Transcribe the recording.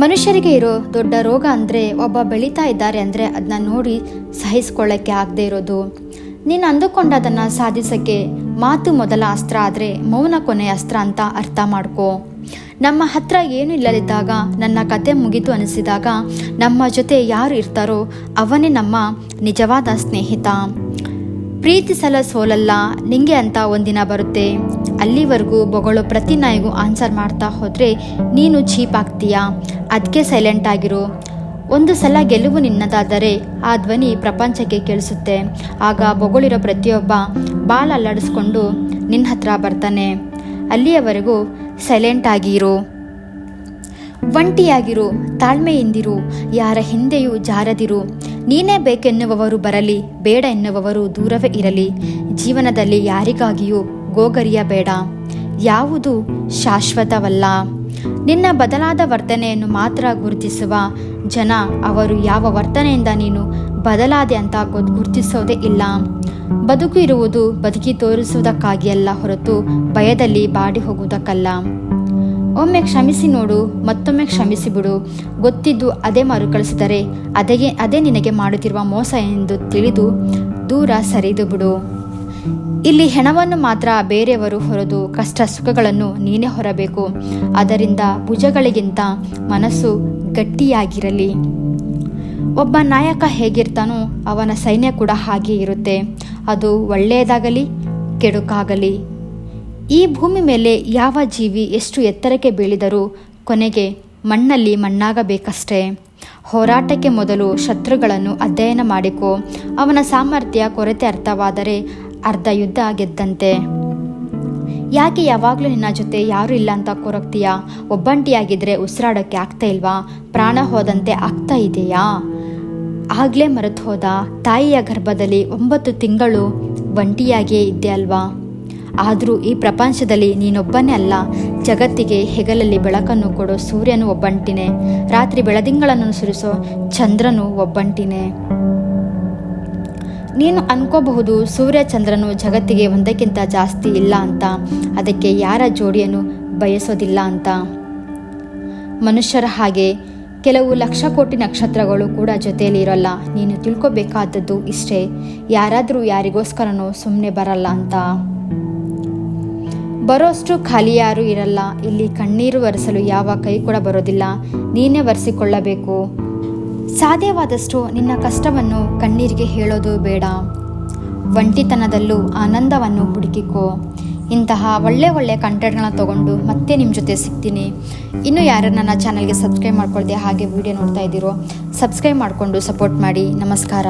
ಮನುಷ್ಯರಿಗೆ ಇರೋ ದೊಡ್ಡ ರೋಗ ಅಂದರೆ ಒಬ್ಬ ಬೆಳೀತಾ ಇದ್ದಾರೆ ಅಂದರೆ ಅದನ್ನ ನೋಡಿ ಸಹಿಸ್ಕೊಳ್ಳೋಕ್ಕೆ ಆಗದೆ ಇರೋದು. ನೀನು ಅಂದುಕೊಂಡದನ್ನು ಸಾಧಿಸೋಕ್ಕೆ ಮಾತು ಮೊದಲ ಅಸ್ತ್ರ ಆದರೆ ಮೌನ ಕೊನೆಯ ಅಸ್ತ್ರ ಅಂತ ಅರ್ಥ ಮಾಡ್ಕೋ. ನಮ್ಮ ಹತ್ರ ಏನು ಇಲ್ಲದಿದ್ದಾಗ, ನನ್ನ ಕತೆ ಮುಗಿತು ಅನಿಸಿದಾಗ ನಮ್ಮ ಜೊತೆ ಯಾರು ಇರ್ತಾರೋ ಅವನೇ ನಮ್ಮ ನಿಜವಾದ ಸ್ನೇಹಿತ. ಪ್ರೀತಿಸಲ ಸೋಲಲ್ಲ, ನಿಂಗೆ ಅಂತ ಒಂದಿನ ಬರುತ್ತೆ. ಅಲ್ಲಿವರೆಗೂ ಬೊಗಳೋ ಪ್ರತಿ ನಾಯಿಗೂ ಆನ್ಸರ್ ಮಾಡ್ತಾ ಹೋದರೆ, ನೀನು ಚೀಪ್ ಆಗ್ತೀಯಾ? ಅದಕ್ಕೆ ಸೈಲೆಂಟ್ ಆಗಿರು. ಒಂದು ಸಲ ಗೆಲುವು ನಿನ್ನದಾದರೆ, ಆ ಧ್ವನಿ ಪ್ರಪಂಚಕ್ಕೆ ಕೇಳಿಸುತ್ತೆ. ಆಗ ಬೊಗಳಿರೋ ಪ್ರತಿಯೊಬ್ಬ ಬಾಲ್ ಅಲ್ಲಾಡಿಸ್ಕೊಂಡು ನಿನ್ನ ಹತ್ರ ಬರ್ತಾನೆ. ಅಲ್ಲಿಯವರೆಗೂ ಸೈಲೆಂಟ್ ಆಗಿರು. ಒಂಟಿಯಾಗಿರು, ತಾಳ್ಮೆಯಿಂದಿರು. ಯಾರ ಹಿಂದೆಯೂ ಜಾರದಿರು. ನೀನೇ ಬೇಕೆನ್ನುವವರು ಬರಲಿ, ಬೇಡ ಎನ್ನುವವರು ದೂರವೇ ಇರಲಿ. ಜೀವನದಲ್ಲಿ ಯಾರಿಗಾಗಿಯೂ ಗೋಗರಿಯಬೇಡ ಯಾವುದು ಶಾಶ್ವತವಲ್ಲ. ನಿನ್ನ ಬದಲಾದ ವರ್ತನೆಯನ್ನು ಮಾತ್ರ ಗುರುತಿಸುವ ಜನ ಅವರು ಯಾವ ವರ್ತನೆಯಿಂದ ನೀನು ಬದಲಾದೆ ಅಂತ ಗುರುತಿಸೋದೇ ಇಲ್ಲ. ಬದುಕು ಇರುವುದು ಬದುಕಿ ತೋರಿಸುವುದಕ್ಕಾಗಿ ಅಲ್ಲ ಹೊರತು ಭಯದಲ್ಲಿ ಬಾಡಿ ಹೋಗುವುದಕ್ಕಲ್ಲ. ಒಮ್ಮೆ ಕ್ಷಮಿಸಿ ನೋಡು, ಮತ್ತೊಮ್ಮೆ ಕ್ಷಮಿಸಿ ಬಿಡು. ಗೊತ್ತಿದ್ದು ಅದೇ ಮರುಕಳಿಸಿದರೆ ಅದೇ ಅದೇ ನಿನಗೆ ಮಾಡುತ್ತಿರುವ ಮೋಸ ಎಂದು ತಿಳಿದು ದೂರ ಸರಿದು ಬಿಡು. ಇಲ್ಲಿ ಹೆಣವನ್ನು ಮಾತ್ರ ಬೇರೆಯವರು ಹೊರದು ಕಷ್ಟ ಸುಖಗಳನ್ನು ನೀನೇ ಹೊರಬೇಕು. ಅದರಿಂದ ಭುಜಗಳಿಗಿಂತ ಮನಸ್ಸು ಗಟ್ಟಿಯಾಗಿರಲಿ. ಒಬ್ಬ ನಾಯಕ ಹೇಗಿರ್ತಾನೋ ಅವನ ಸೈನ್ಯ ಕೂಡ ಹಾಗೆ ಇರುತ್ತೆ. ಅದು ಒಳ್ಳೆಯದಾಗಲಿ, ಕೆಡುಕಾಗಲಿ. ಈ ಭೂಮಿ ಮೇಲೆ ಯಾವ ಜೀವಿ ಎಷ್ಟು ಎತ್ತರಕ್ಕೆ ಬೀಳಿದರೂ ಕೊನೆಗೆ ಮಣ್ಣಲ್ಲಿ ಮಣ್ಣಾಗಬೇಕಷ್ಟೇ. ಹೋರಾಟಕ್ಕೆ ಮೊದಲು ಶತ್ರುಗಳನ್ನು ಅಧ್ಯಯನ ಮಾಡಿಕೊ. ಅವನ ಸಾಮರ್ಥ್ಯ ಕೊರತೆ ಅರ್ಥವಾದರೆ ಅರ್ಧ ಯುದ್ಧ ಗೆದ್ದಂತೆ. ಯಾಕೆ ಯಾವಾಗಲೂ ನಿನ್ನ ಜೊತೆ ಯಾರೂ ಇಲ್ಲ ಅಂತ ಕೊರಗ್ತೀಯಾ ಒಬ್ಬಂಟಿಯಾಗಿದ್ರೆ ಉಸಿರಾಡೋಕ್ಕೆ ಆಗ್ತಾ ಇಲ್ವಾ? ಪ್ರಾಣ ಹೋದಂತೆ ಆಗ್ತಾ ಇದೆಯಾ? ಆಗಲೇ ಮರೆತು ಹೋದ ತಾಯಿಯ ಗರ್ಭದಲ್ಲಿ ಒಂಬತ್ತು ತಿಂಗಳು ಒಂಟಿಯಾಗಿಯೇ ಇದ್ದೆ ಅಲ್ವಾ? ಆದರೂ ಈ ಪ್ರಪಂಚದಲ್ಲಿ ನೀನೊಬ್ಬನೇ ಅಲ್ಲ. ಜಗತ್ತಿಗೆ ಹೆಗಲಲ್ಲಿ ಬೆಳಕನ್ನು ಕೊಡೋ ಸೂರ್ಯನು ಒಬ್ಬಂಟಿನೇ. ರಾತ್ರಿ ಬೆಳದಿಂಗಳನ್ನು ಸುರಿಸೋ ಚಂದ್ರನು ಒಬ್ಬಂಟಿನೇ. ನೀನು ಅನ್ಕೋಬಹುದು ಸೂರ್ಯ ಚಂದ್ರನು ಜಗತ್ತಿಗೆ ಒಂದಕ್ಕಿಂತ ಜಾಸ್ತಿ ಇಲ್ಲ ಅಂತ. ಅದಕ್ಕೆ ಯಾರ ಜೋಡಿಯನ್ನು ಬಯಸೋದಿಲ್ಲ ಅಂತ. ಮನುಷ್ಯರ ಹಾಗೆ ಕೆಲವು ಲಕ್ಷ ಕೋಟಿ ನಕ್ಷತ್ರಗಳು ಕೂಡ ಜೊತೆಯಲ್ಲಿ ಇರೋಲ್ಲ. ನೀನು ತಿಳ್ಕೊಬೇಕಾದದ್ದು ಇಷ್ಟೇ. ಯಾರಾದರೂ ಯಾರಿಗೋಸ್ಕರನೋ ಸುಮ್ಮನೆ ಬರಲ್ಲ ಅಂತ. ಬರೋಷ್ಟು ಖಾಲಿ ಯಾರೂ ಇರಲ್ಲ. ಇಲ್ಲಿ ಕಣ್ಣೀರು ಒರೆಸಲು ಯಾವ ಕೈ ಕೂಡ ಬರೋದಿಲ್ಲ. ನೀನೇ ಒರೆಸಿಕೊಳ್ಳಬೇಕು. ಸಾಧ್ಯವಾದಷ್ಟು ನಿನ್ನ ಕಷ್ಟವನ್ನು ಕಣ್ಣೀರಿಗೆ ಹೇಳೋದು ಬೇಡ. ಒಂಟಿತನದಲ್ಲೂ ಆನಂದವನ್ನು ಹುಡುಕಿಕೋ. ಇಂತಹ ಒಳ್ಳೆ ಒಳ್ಳೆ ಕಂಟೆಂಟ್ಗಳನ್ನ ತಗೊಂಡು ಮತ್ತೆ ನಿಮ್ಮ ಜೊತೆ ಸಿಗ್ತೀನಿ. ಇನ್ನು ಯಾರು ನನ್ನ ಚಾನಲ್ಗೆ ಸಬ್ಸ್ಕ್ರೈಬ್ ಮಾಡ್ಕೊಳ್ದೆ ಹಾಗೆ ವಿಡಿಯೋ ನೋಡ್ತಾ ಇದ್ದೀರೋ, ಸಬ್ಸ್ಕ್ರೈಬ್ ಮಾಡಿಕೊಂಡು ಸಪೋರ್ಟ್ ಮಾಡಿ. ನಮಸ್ಕಾರ.